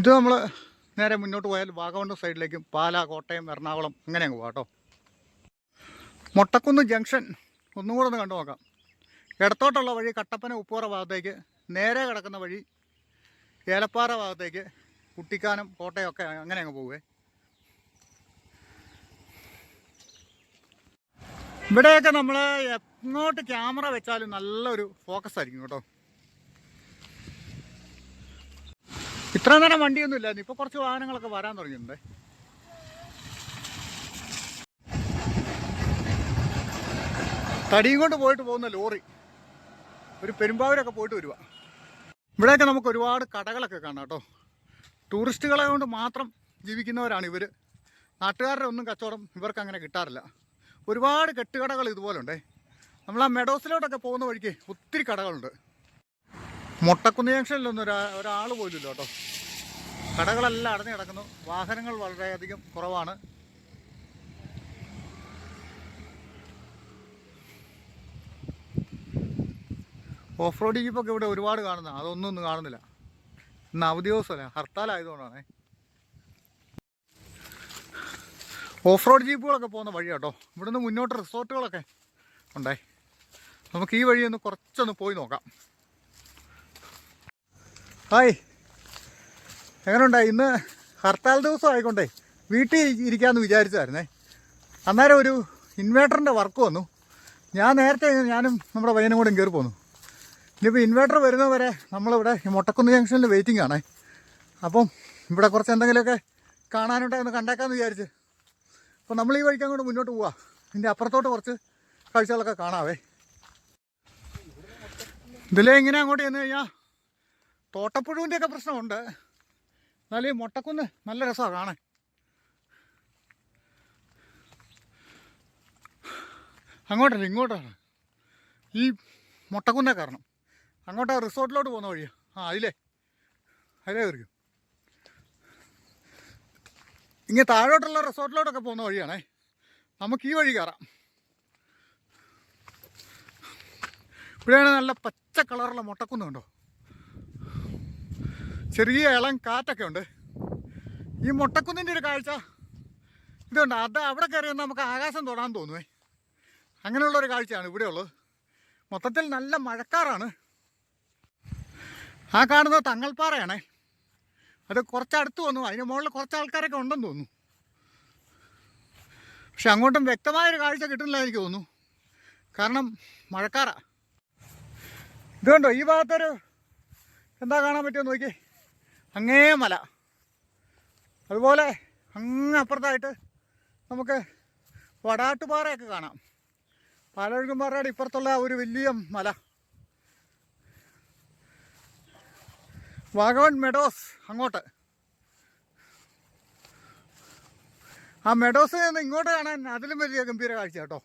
ഇത് നമ്മൾ നേരെ മുന്നോട്ട് പോയാൽ വാഗമണ്ണ് സൈഡിലേക്കും പാല കോട്ടയം എറണാകുളം അങ്ങനെ അങ്ങ് പോകാം കേട്ടോ മൊട്ടക്കുന്ന് ജംഗ്ഷൻ ഒന്നും കൂടെ ഒന്ന് കണ്ടു നോക്കാം. ഇടത്തോട്ടുള്ള വഴി കട്ടപ്പന ഉപ്പുറ ഭാഗത്തേക്ക് നേരെ കിടക്കുന്ന വഴി ഏലപ്പാറ ഭാഗത്തേക്ക് കുട്ടിക്കാനം കോട്ടയം ഒക്കെ അങ്ങനെ അങ്ങ് പോവേ. ഇവിടെയൊക്കെ നമ്മൾ എങ്ങോട്ട് ക്യാമറ വെച്ചാലും നല്ലൊരു ഫോക്കസ് ആയിരിക്കും കേട്ടോ. ഇത്ര നേരം വണ്ടിയൊന്നും ഇല്ലായിരുന്നു ഇപ്പോൾ കുറച്ച് വാഹനങ്ങളൊക്കെ വരാൻ തുടങ്ങിയിട്ടുണ്ട്. തടിയും കൊണ്ട് പോയിട്ട് പോകുന്ന ലോറി. ഒരു പെരുമ്പാവൂരൊക്കെ പോയിട്ട് വരുവാ. ഇവിടെയൊക്കെ നമുക്ക് ഒരുപാട് കടകളൊക്കെ കാണാം കേട്ടോ. ടൂറിസ്റ്റുകളെ കൊണ്ട് മാത്രം ജീവിക്കുന്നവരാണ് ഇവർ നാട്ടുകാരുടെ ഒന്നും കച്ചവടം ഇവർക്ക് അങ്ങനെ കിട്ടാറില്ല. ഒരുപാട് കെട്ടുകടകൾ ഇതുപോലെ ഉണ്ടേ നമ്മൾ ആ മെഡോസിലോട്ടൊക്കെ പോകുന്ന വഴിക്ക് ഒത്തിരി കടകളുണ്ട്. മൊട്ടക്കുന്ന് ജംഗ്ഷനിലൊന്നും ഒരാ ഒരാൾ പോലും ഇല്ല കേട്ടോ. കടകളെല്ലാം അടഞ്ഞു കിടക്കുന്നു. വാഹനങ്ങൾ വളരെയധികം കുറവാണ്. ഓഫ് റോഡ് ജീപ്പൊക്കെ ഇവിടെ ഒരുപാട് കാണുന്ന അതൊന്നും ഒന്നും കാണുന്നില്ല. ഇന്ന് അവധി ദിവസമല്ല? ഹർത്താലായതുകൊണ്ടാണേ ഓഫ് റോഡ് ജീപ്പുകളൊക്കെ പോകുന്ന വഴി കേട്ടോ. ഇവിടുന്ന് മുന്നോട്ട് റിസോർട്ടുകളൊക്കെ ഉണ്ടേ. നമുക്ക് ഈ വഴി ഒന്ന് കുറച്ചൊന്ന് പോയി നോക്കാം. ഹായ്. എങ്ങനെയുണ്ടായി ഇന്ന് ഹർത്താൽ ദിവസം ആയിക്കൊണ്ടേ വീട്ടിൽ ഇരിക്കാമെന്ന് വിചാരിച്ചായിരുന്നേ അന്നേരം ഒരു ഇൻവേർട്ടറിന്റെ വർക്ക് വന്നു. ഞാൻ നേരത്തെ ഞാനും നമ്മുടെ പയ്യനും കൂടെ കയറി പോന്നു. ഇനിയിപ്പോൾ ഇൻവേർട്ടർ വരുന്നവരെ നമ്മളിവിടെ മൊട്ടക്കുന്ന് ജംഗ്ഷനിൽ വെയിറ്റിംഗ് ആണേ. അപ്പം ഇവിടെ കുറച്ച് എന്തെങ്കിലുമൊക്കെ കാണാനുണ്ടോ ഒന്ന് കണ്ടേക്കാമെന്ന് വിചാരിച്ച്. അപ്പോൾ നമ്മൾ ഈ വഴിക്ക് അങ്ങോട്ട് മുന്നോട്ട് പോവാം. ഇതിന്റെ അപ്പുറത്തോട്ട് കുറച്ച് കാഴ്ചകളൊക്കെ കാണാവേ. ഇതിലേ ഇങ്ങനെ അങ്ങോട്ട് ചെന്ന് കഴിഞ്ഞാൽ തോട്ടപ്പുഴുവിന്റെ ഒക്കെ പ്രശ്നമുണ്ട്. എന്നാലും ഈ മുട്ടക്കുന്ന് നല്ല രസമാണ് കാണാൻ. അങ്ങോട്ടല്ല ഇങ്ങോട്ടാണ്. ഈ മുട്ടക്കുന്നെ കാരണം അങ്ങോട്ട് ആ റിസോർട്ടിലോട്ട് പോകുന്ന വഴിയാ. ആ അതിലേ. അതിലേ കയറിക്കും. ഇങ്ങനെ താഴോട്ടുള്ള റിസോർട്ടിലോട്ടൊക്കെ പോകുന്ന വഴിയാണേ. നമുക്ക് ഈ വഴി കയറാം. ഇവിടെയാണ് നല്ല പച്ച കളറുള്ള മുട്ടക്കുന്നുണ്ടോ? ചെറിയ ഇളം കാറ്റൊക്കെ ഉണ്ട്. ഈ മുട്ടക്കുന്നിന്റെ ഒരു കാഴ്ച. ഇതുണ്ട്. അത് അവിടെ കയറി നമുക്ക് ആകാശം തൊടാൻ തോന്നുവേ. അങ്ങനെയുള്ള ഒരു കാഴ്ചയാണ് ഇവിടെ ഉള്ളത്. മൊത്തത്തിൽ നല്ല മഴക്കാറാണ്. ആ കാണുന്നത് തങ്ങൾപ്പാറയാണേ. അത് കുറച്ചടുത്ത് വന്നു. അതിന് മുകളിൽ കുറച്ച് ആൾക്കാരൊക്കെ ഉണ്ടെന്ന് തോന്നുന്നു. പക്ഷെ അങ്ങോട്ടും വ്യക്തമായൊരു കാഴ്ച കിട്ടുന്നില്ല എനിക്ക് തോന്നുന്നു. കാരണം മഴക്കാറാണ് ഇതുകൊണ്ടോ ഈ ഭാഗത്തൊരു എന്താ കാണാൻ പറ്റുമോ നോക്കിയേ. അങ്ങേ മല. അതുപോലെ അങ്ങ് അപ്പുറത്തായിട്ട് നമുക്ക് വടാട്ടുപാറയൊക്കെ കാണാം. പാലൊഴുകും പാറയുടെ ഇപ്പുറത്തുള്ള ഒരു വലിയ മല. വാഗവൺ മെഡോസ് അങ്ങോട്ട്. ആ മെഡോസ് നിന്ന് ഇങ്ങോട്ട് കാണാൻ അതിലും വലിയ ഗംഭീര കാഴ്ച കേട്ടോ.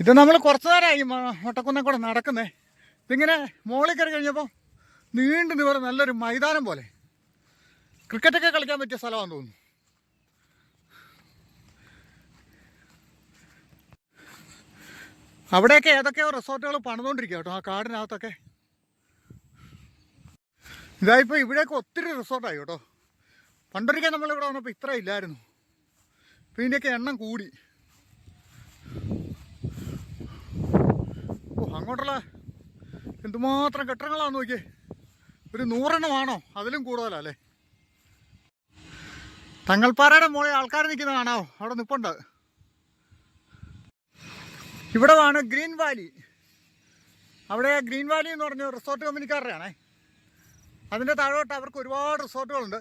ഇത് നമ്മൾ കുറച്ചു നേരമായി മുട്ടക്കുന്നെ നടക്കുന്നേ. ഇതിങ്ങനെ മോളിൽ കയറി കഴിഞ്ഞപ്പോൾ നീണ്ടു നിവർ നല്ലൊരു മൈതാനം പോലെ. ക്രിക്കറ്റൊക്കെ കളിക്കാൻ പറ്റിയ സ്ഥലമാണെന്ന് തോന്നുന്നു. അവിടെയൊക്കെ ഏതൊക്കെയോ റിസോർട്ടുകൾ പണിതുകൊണ്ടിരിക്കുക കേട്ടോ ആ കാടിനകത്തൊക്കെ. ഇതായിപ്പോൾ ഇവിടെയൊക്കെ ഒത്തിരി റിസോർട്ടായി കേട്ടോ. പണ്ടൊരിക്കൽ നമ്മളിവിടെ വന്നപ്പോൾ ഇത്ര ഇല്ലായിരുന്നു. ഇപ്പം ഇതിന്റെയൊക്കെ എണ്ണം കൂടി. ഓ അങ്ങോട്ടുള്ള എന്തുമാത്രം കെട്ടിടങ്ങളാന്ന് നോക്കിയേ. ഒരു നൂറെണ്ണമാണോ? അതിലും കൂടുതലല്ലേ തങ്ങൾപ്പാറയുടെ മുകളിൽ ആൾക്കാർ നിൽക്കുന്ന കാണാവോ? അവിടെ നിൽപ്പുണ്ട് ഇവിടെ വേണം ഗ്രീൻ വാലി. അവിടെ ഗ്രീൻ വാലി എന്ന് പറഞ്ഞ റിസോർട്ട് കമ്പനിക്കാരുടെയാണേ അതിന്റെ താഴോട്ട് അവർക്ക് ഒരുപാട് റിസോർട്ടുകളുണ്ട്.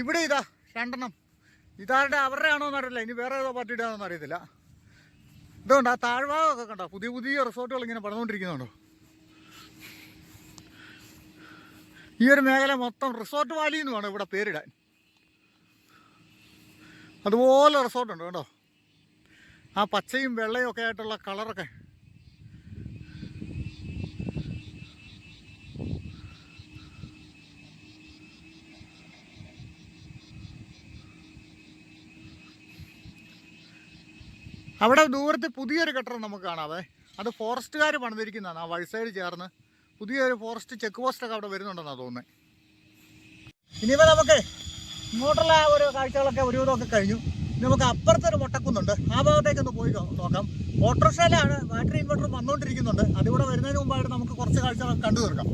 ഇവിടെ ഇതാ രണ്ടെണ്ണം. ഇതാരുടെ അവരുടെ ആണോ എന്നറിയില്ല. ഇനി വേറെ ഏതോ പാർട്ടിയുടെ ആണോ എന്നറിയത്തില്ല. ഇതുകൊണ്ട് ആ താഴ്ഭാഗമൊക്കെ കണ്ടോ? പുതിയ പുതിയ റിസോർട്ടുകൾ ഇങ്ങനെ പണിതുകൊണ്ടിരിക്കുന്നുണ്ടോ? ഈ ഒരു മേഖല മൊത്തം റിസോർട്ട് വാലി എന്ന് വേണം ഇവിടെ പേരിടാൻ. അതുപോലെ റിസോർട്ടുണ്ട് കേട്ടോ. ആ പച്ചയും വെള്ളയും ഒക്കെ ആയിട്ടുള്ള കളറൊക്കെ അവിടെ ദൂരത്ത് പുതിയൊരു കെട്ടിടം നമുക്ക് കാണാവേ. അത് ഫോറസ്റ്റുകാർ പണിതിരിക്കുന്നതാണ്. ആ വഴി സൈഡ് ചേർന്ന്. പുതിയൊരു ഫോറസ്റ്റ് ചെക്ക് പോസ്റ്റ് ഒക്കെ അവിടെ വരുന്നുണ്ടെന്നാണ് തോന്നുന്നത് ഇനിയിപ്പോൾ നമുക്ക് ഇങ്ങോട്ടുള്ള ഒരു കാഴ്ചകളൊക്കെ ഒരുവിധമൊക്കെ കഴിഞ്ഞു. നമുക്ക് അപ്പുറത്തെ ഒരു മുട്ടക്കുന്നുണ്ട് ആ ഭാഗത്തേക്ക് ഒന്ന് പോയി നോക്കാം. ഓട്ടോറിക്ഷയിലാണ് ബാറ്ററി ഇൻവെർട്ടർ വന്നുകൊണ്ടിരിക്കുന്നുണ്ട് അതിവിടെ വരുന്നതിന് മുമ്പായിട്ട് നമുക്ക് കുറച്ച് കാഴ്ചകളൊക്കെ കണ്ടു തീർക്കാം.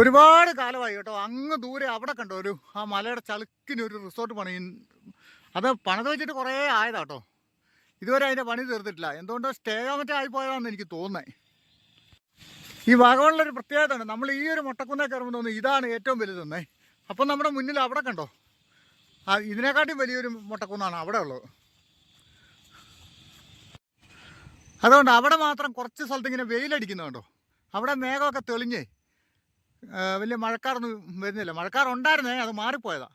ഒരുപാട് കാലമായി കേട്ടോ. അങ്ങ് ദൂരെ അവിടെ കണ്ടോ? ഒരു ആ മലയുടെ ചളുക്കിന് ഒരു റിസോർട്ട് പണി. അത് പണിത് വെച്ചിട്ട് കുറേ ആയതാട്ടോ ഇതുവരെ അതിന്റെ പണി തീർത്തിട്ടില്ല. എന്തുകൊണ്ട് സ്റ്റേ ആയി പോയതാണെന്ന് എനിക്ക് തോന്നുന്നത് ഈ വാഗമണിലൊരു പ്രത്യേകത ഉണ്ട് നമ്മൾ ഈ ഒരു മുട്ടക്കുന്നേ കയറുമ്പോൾ തോന്നുന്നു ഇതാണ് ഏറ്റവും വലുതെന്നേ. അപ്പം നമ്മുടെ മുന്നിൽ അവിടെ കണ്ടോ? ആ ഇതിനെക്കാട്ടിയും വലിയൊരു മുട്ടക്കുന്നാണ് അവിടെ ഉള്ളത്. അതുകൊണ്ട് അവിടെ മാത്രം കുറച്ച് സ്ഥലത്ത് ഇങ്ങനെ വെയിലടിക്കുന്നുണ്ടോ അവിടെ മേഘമൊക്കെ തെളിഞ്ഞേ വലിയ മഴക്കാറൊന്നും വരുന്നില്ല. മഴക്കാർ ഉണ്ടായിരുന്നേ അത് മാറിപ്പോയതാ.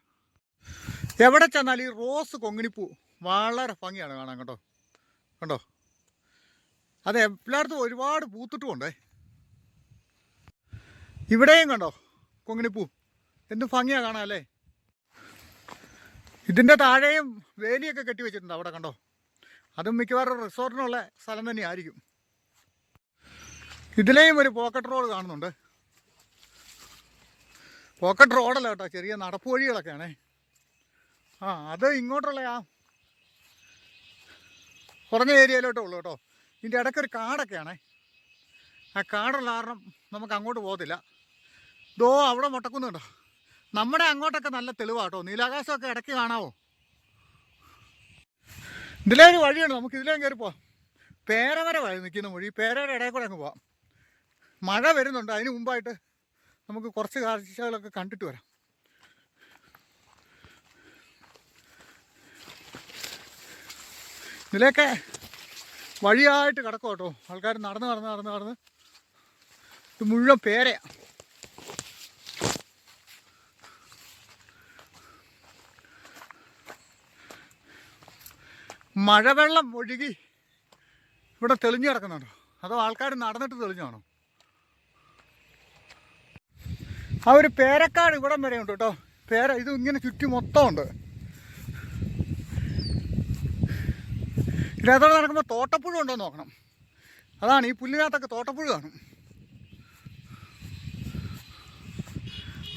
എവിടെ ചെന്നാൽ ഈ റോസ് കൊങ്ങിണിപ്പൂ വളരെ ഭംഗിയാണ് കാണാൻ കേട്ടോ കണ്ടോ? അത് എല്ലായിടത്തും ഒരുപാട് പൂത്തിട്ടുമുണ്ടേ. ഇവിടെയും കണ്ടോ? കൊങ്ങിണിപ്പൂ. എന്തും ഭംഗിയാ കാണാം അല്ലേ? ഇതിന്റെ താഴെയും വേലിയൊക്കെ കെട്ടി വെച്ചിട്ടുണ്ട് അവിടെ കണ്ടോ? അതും മിക്കവാറും റിസോർട്ടിനുള്ള സ്ഥലം തന്നെയായിരിക്കും. ഇതിലെയും ഒരു പോക്കറ്റ് റോഡ് കാണുന്നുണ്ട്. പോക്കറ്റ് റോഡല്ല കേട്ടോ ചെറിയ നടപ്പ് വഴികളൊക്കെയാണേ. ആ അത് ഇങ്ങോട്ടുള്ള ആ കുറഞ്ഞ ഏരിയയിലോട്ടേ ഉള്ളൂ കേട്ടോ. ഇതിന്റെ ഇടയ്ക്കൊരു കാടൊക്കെയാണേ. ആ കാടുള്ള കാരണം നമുക്ക് അങ്ങോട്ട് പോകത്തില്ല. ദോ അവിടെ മുട്ടക്കുന്നുണ്ടോ നമ്മുടെ അങ്ങോട്ടൊക്കെ നല്ല തെളിവാട്ടോ. നീലാകാശമൊക്കെ ഇടയ്ക്ക് കാണാവോ? ഇതിലേ ഒരു വഴിയുണ്ട്. നമുക്ക് ഇതിലേ കയറി പോവാം. പേരവരെ വഴി നിൽക്കുന്ന മൊഴി. പേരവരെ ഇടയിൽ കൂടെ അങ്ങ് പോവാം. മഴ വരുന്നുണ്ട്. അതിന് മുമ്പായിട്ട് നമുക്ക് കുറച്ച് കാഴ്ചകളൊക്കെ കണ്ടിട്ട് വരാം. ഇതിലേക്കെ വഴിയായിട്ട് കിടക്കും കേട്ടോ ആൾക്കാർ നടന്ന് നടന്ന് നടന്ന് നടന്ന്. ഇത് മുഴുവൻ പേരയാ. മഴവെള്ളം ഒഴുകി ഇവിടെ തെളിഞ്ഞു കിടക്കുന്നുണ്ടോ. അതോ ആൾക്കാർ നടന്നിട്ട് തെളിഞ്ഞാണോ ആ ഒരു പേരക്കാട് ഇവിടം വരെ ഉണ്ട് കേട്ടോ. പേര ഇത് ഇങ്ങനെ ചുറ്റി മൊത്തമുണ്ട് ഉണ്ട്. നടക്കുമ്പോൾ തോട്ടപ്പുഴ ഉണ്ടോ നോക്കണം. അതാണ് ഈ പുല്ലിനകത്തൊക്കെ തോട്ടപ്പുഴ കാണും.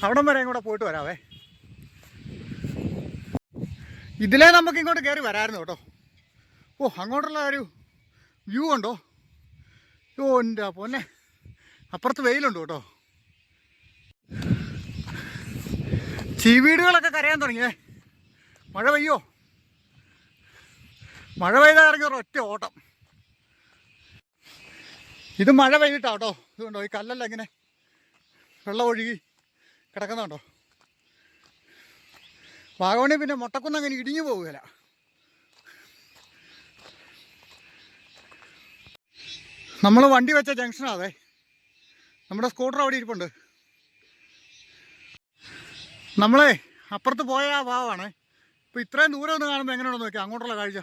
അവിടം വരെ ഇങ്ങോട്ട് പോയിട്ട് വരാവേ. ഇതിലേ നമുക്ക് ഇങ്ങോട്ട് കയറി വരാമായിരുന്നു കേട്ടോ. ഓ അങ്ങോട്ടുള്ള ഒരു വ്യൂ ഉണ്ടോ? ഓ എന്റെ പൊന്നെ. അപ്പുറത്ത് വെയിലുണ്ട് കേട്ടോ. ചീവീടുകളൊക്കെ കരയാൻ തുടങ്ങിയേ. മഴ പെയ്യോ? മഴ പെയ്താൽ ഇറങ്ങി ഒറ്റ ഓട്ടം. ഇത് മഴ പെയ്തിട്ടാ കേട്ടോ. ഇതുണ്ടോ ഈ കല്ലല്ല ഇങ്ങനെ വെള്ളം ഒഴുകി കിടക്കുന്നുണ്ടോ? വാഗോണി പിന്നെ മുട്ടക്കുന്നങ്ങനെ ഇടിഞ്ഞു പോവുകയില്ല. നമ്മൾ വണ്ടി വെച്ച ജംഗ്ഷനാ അതെ. നമ്മുടെ സ്കൂട്ടർ അവിടെ ഇരിപ്പുണ്ട്. നമ്മളെ അപ്പുറത്ത് പോയ ആ ഭാവമാണ് ഇപ്പോൾ ഇത്രയും ദൂരം ഒന്ന് കാണുമ്പോൾ എങ്ങനെയാണെന്ന് നോക്കിയാൽ അങ്ങോട്ടുള്ള കാഴ്ച.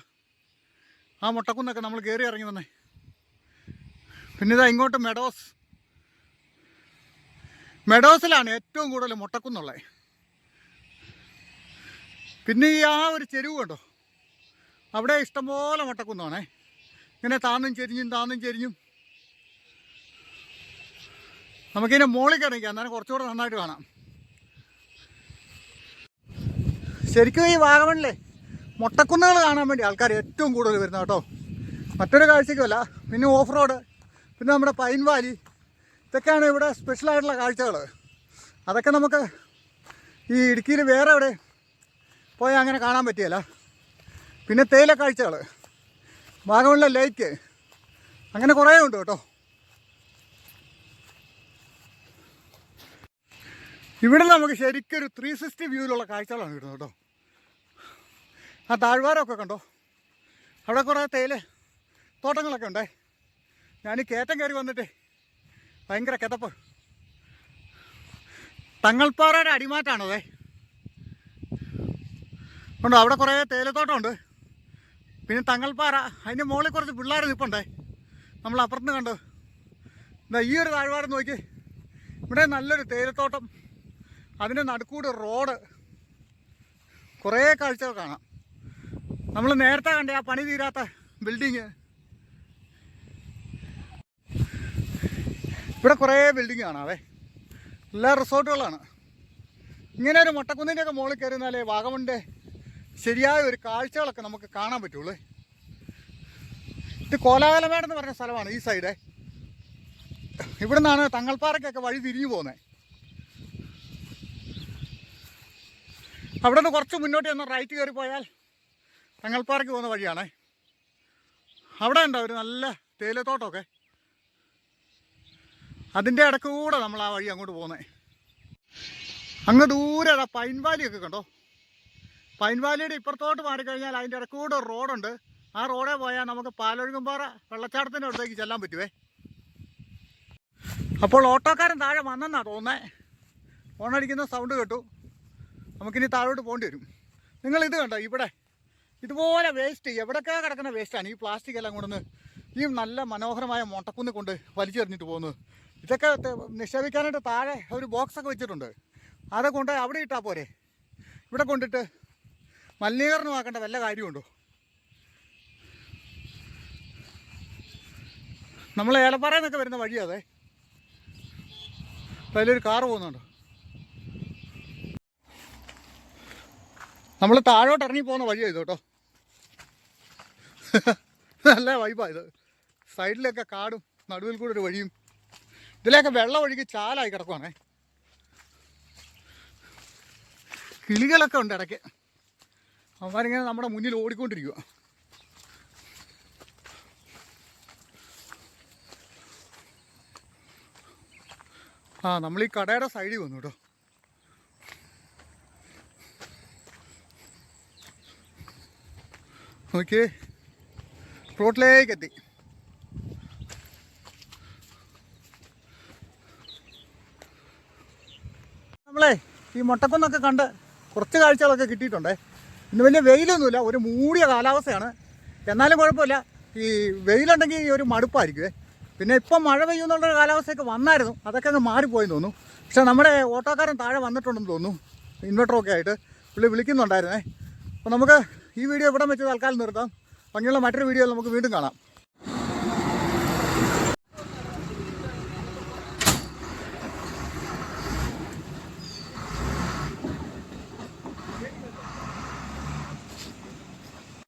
ആ മുട്ടക്കുന്നൊക്കെ നമ്മൾ കയറി ഇറങ്ങി വന്നേ. പിന്നെ ഇതാ ഇങ്ങോട്ട് മെഡോസ്. മെഡോസിലാണ് ഏറ്റവും കൂടുതൽ മുട്ടക്കുന്നുള്ളത്. പിന്നെ ഈ ആ ഒരു ചെരുവ് കണ്ടോ? അവിടെ ഇഷ്ടംപോലെ മുട്ടക്കുന്നാണേ ഇങ്ങനെ താന്നും ചെരിഞ്ഞും താന്നും ചെരിഞ്ഞും. നമുക്കിതിനെ മുകളിൽ കിടക്കാം എന്നാലും കുറച്ചുകൂടെ നന്നായിട്ട് കാണാം. ശരിക്കും ഈ വാഗമണിലെ മുട്ടക്കുന്നുകൾ കാണാൻ വേണ്ടി ആൾക്കാർ ഏറ്റവും കൂടുതൽ വരുന്നത് കേട്ടോ. മറ്റൊരു കാഴ്ചയ്ക്കുമല്ല. പിന്നെ ഓഫ് റോഡ് പിന്നെ നമ്മുടെ പൈൻ വാലി ഇതൊക്കെയാണ് ഇവിടെ സ്പെഷ്യലായിട്ടുള്ള കാഴ്ചകൾ. അതൊക്കെ നമുക്ക് ഈ ഇടുക്കിയിൽ വേറെ എവിടെ പോയാൽ അങ്ങനെ കാണാൻ പറ്റിയല്ല. പിന്നെ തേയില കാഴ്ചകൾ വാഗമണിലെ ലേക്ക് അങ്ങനെ കുറേ ഉണ്ട് കേട്ടോ. ഇവിടെ നമുക്ക് ശരിക്കും ഒരു ത്രീ സിക്സ്റ്റി വ്യൂവിലുള്ള കാഴ്ചകളാണ് കിട്ടുന്നത് കേട്ടോ. ആ താഴ്വാരമൊക്കെ കണ്ടോ? അവിടെ കുറേ തേയില തോട്ടങ്ങളൊക്കെ ഉണ്ടേ. ഞാൻ കയറ്റം കയറി വന്നിട്ട് ഭയങ്കര കിതപ്പ്. തങ്ങൾപ്പാറയുടെ അടിമാറ്റാണതേ ഉണ്ടോ? അവിടെ കുറേ തേയിലത്തോട്ടമുണ്ട് പിന്നെ തങ്ങൾപ്പാറ അതിന്റെ മുകളിൽ കുറച്ച് പിള്ളേർ നിൽപ്പുണ്ടേ നമ്മൾ അപ്പുറത്ത് കണ്ടു എന്താ ഈ ഒരു താഴ്വാരം നോക്കി. ഇവിടെ നല്ലൊരു തേയിലത്തോട്ടം. അതിന്റെ നടുക്കൂട് റോഡ് കുറേ കാഴ്ചകൾ കാണാം. നമ്മൾ നേരത്തെ കണ്ട ആ പണി തീരാത്ത ബിൽഡിങ് ഇവിടെ കുറേ ബിൽഡിങ് കാണാവേ. എല്ലാ റിസോർട്ടുകളാണ്. ഇങ്ങനെ ഒരു മൊട്ടക്കുന്നിന്റെയൊക്കെ മുകളിൽ കയറുന്നാലേ വാഗമണിന്റെ ശരിയായ ഒരു കാഴ്ചകളൊക്കെ നമുക്ക് കാണാൻ പറ്റുള്ളൂ. ഇത് കോലാകലമേടെന്ന് പറഞ്ഞ സ്ഥലമാണ് ഈ സൈഡേ ഇവിടെ നിന്നാണ് തങ്ങൾപ്പാറയ്ക്കൊക്കെ വഴി തിരിഞ്ഞു പോകുന്നത്. അവിടെ നിന്ന് കുറച്ച് മുന്നോട്ട് ചെന്ന് റൈറ്റ് കയറി പോയാൽ തങ്ങൾപ്പാറയ്ക്ക് പോകുന്ന വഴിയാണേ. അവിടെ ഉണ്ടോ ഒരു നല്ല തേയിലത്തോട്ടമൊക്കെ? അതിന്റെ ഇടയ്ക്ക് കൂടെ നമ്മൾ ആ വഴി അങ്ങോട്ട് പോകുന്നത് അങ്ങ് ദൂരെ അതാ പൈൻ വാലിയൊക്കെ കണ്ടോ? പൈൻ വാലിയുടെ ഇപ്പുറത്തോട്ട് മാറിക്കഴിഞ്ഞാൽ അതിന്റെ ഇടയ്ക്ക് കൂടെ ഒരു റോഡുണ്ട്. ആ റോഡേ പോയാൽ നമുക്ക് പാലൊഴുകുംപാറ വെള്ളച്ചാട്ടത്തിന്റെ അടുത്തേക്ക് ചെല്ലാൻ പറ്റുവേ. അപ്പോൾ ഓട്ടോക്കാരൻ താഴെ വന്നെന്നാണ് തോന്നുന്നത് ഓണടിക്കുന്ന സൗണ്ട് കേട്ടു. നമുക്കിനി താഴോട്ട് പോകേണ്ടി വരും. നിങ്ങൾ ഇത് കണ്ടോ? ഇവിടെ ഇതുപോലെ വേസ്റ്റ് എവിടെയൊക്കെ കിടക്കുന്ന വേസ്റ്റാണ് ഈ പ്ലാസ്റ്റിക് എല്ലാം കൊണ്ടുവന്ന് ഈ നല്ല മനോഹരമായ മുട്ടക്കുന്ന് കൊണ്ട് വലിച്ചെറിഞ്ഞിട്ട് പോകുന്നത്. ഇതൊക്കെ നിക്ഷേപിക്കാനായിട്ട് താഴെ ഒരു ബോക്സൊക്കെ വെച്ചിട്ടുണ്ട്. അതൊക്കെ കൊണ്ട് അവിടെ ഇട്ടാൽ പോരെ. ഇവിടെ കൊണ്ടിട്ട് മലിനീകരണമാക്കേണ്ട വല്ല കാര്യമുണ്ടോ? നമ്മൾ ഏലപ്പാറയിൽ നിന്നൊക്കെ വരുന്ന വഴിയാതെ അതിലൊരു കാറ് പോകുന്നുണ്ട്. നമ്മൾ താഴോട്ട് ഇറങ്ങി പോകുന്ന വഴിയാണ് ഇത് കേട്ടോ. നല്ല വൈബാണ് ഇത്. സൈഡിലൊക്കെ കാടും നടുവിൽ കൂടെ ഒരു വഴിയും. ഇതിലൊക്കെ വെള്ളം ഒഴുകി ചാലായി കിടക്കുവാണേ. കിളികളൊക്കെ ഉണ്ട് ഇടയ്ക്ക്. അവന്മാരിങ്ങനെ നമ്മുടെ മുന്നിൽ ഓടിക്കൊണ്ടിരിക്കുക ആ നമ്മൾ ഈ കടയുടെ സൈഡിൽ വന്നു കേട്ടോ. നോക്കിയേ. റോട്ടിലേക്ക് എത്തി നമ്മളെ ഈ മുട്ടക്കുന്നൊക്കെ കണ്ട് കുറച്ച് കാഴ്ചകളൊക്കെ കിട്ടിയിട്ടുണ്ട്. ഇന്ന് വലിയ വെയിലൊന്നുമില്ല ഒരു മൂടിയ കാലാവസ്ഥയാണ്. എന്നാലും കുഴപ്പമില്ല. ഈ വെയിലുണ്ടെങ്കിൽ ഈ ഒരു മടുപ്പായിരിക്കുമേ പിന്നെ ഇപ്പം മഴ പെയ്യുന്നുള്ളൊരു കാലാവസ്ഥയൊക്കെ വന്നായിരുന്നു. അതൊക്കെ അങ്ങ് മാറിപ്പോയെന്ന് തോന്നുന്നു. പക്ഷേ നമ്മുടെ ഓട്ടോക്കാരൻ താഴെ വന്നിട്ടുണ്ടെന്ന് തോന്നുന്നു. ഇൻവെർട്ടറൊക്കെ ആയിട്ട്. പുള്ളി വിളിക്കുന്നുണ്ടായിരുന്നേ. അപ്പോൾ നമുക്ക് ഈ വീഡിയോ ഇവിടെ വെച്ച് തൽക്കാലം നിർത്താം. ഭംഗിയുള്ള മറ്റൊരു വീഡിയോ നമുക്ക് വീണ്ടും കാണാം.